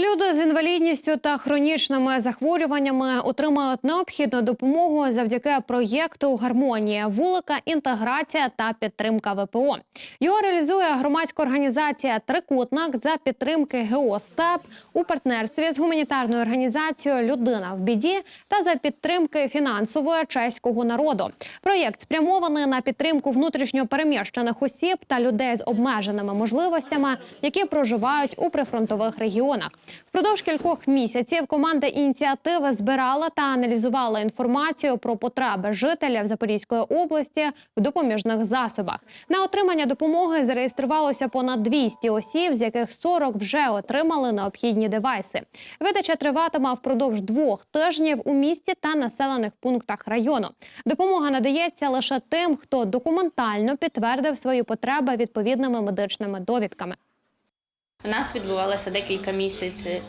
Люди з інвалідністю та хронічними захворюваннями отримають необхідну допомогу завдяки проєкту Гармонія, вулика, інтеграція та підтримка ВПО. Його реалізує громадська організація Трикутник за підтримки ГОСТЕП у партнерстві з гуманітарною організацією Людина в біді та за підтримки фінансової чеського народу. Проєкт спрямований на підтримку внутрішньо переміщених осіб та людей з обмеженими можливостями, які проживають у прифронтових регіонах. Впродовж кількох місяців команда ініціативи збирала та аналізувала інформацію про потреби жителів Запорізької області в допоміжних засобах. На отримання допомоги зареєструвалося понад 200 осіб, з яких 40 вже отримали необхідні девайси. Видача триватиме впродовж двох тижнів у місті та населених пунктах району. Допомога надається лише тим, хто документально підтвердив свої потреби відповідними медичними довідками. У нас відбувалося декілька місяців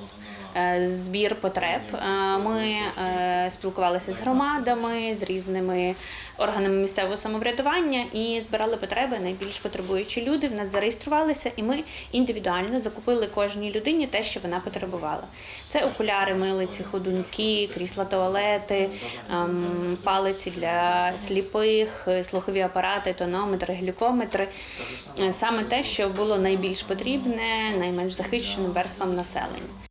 збір потреб. Е, Ми е, спілкувалися з громадами, з різними органами місцевого самоврядування і збирали потреби найбільш потребуючі люди. В нас зареєструвалися, і ми індивідуально закупили кожній людині те, що вона потребувала. Це окуляри, милиці, ходунки, крісла туалети, ем, палиці для сліпих, е, слухові апарати, тонометри, глюкометри. Е, Саме те, що було найбільш потрібне, найменш захищеним верствам населення.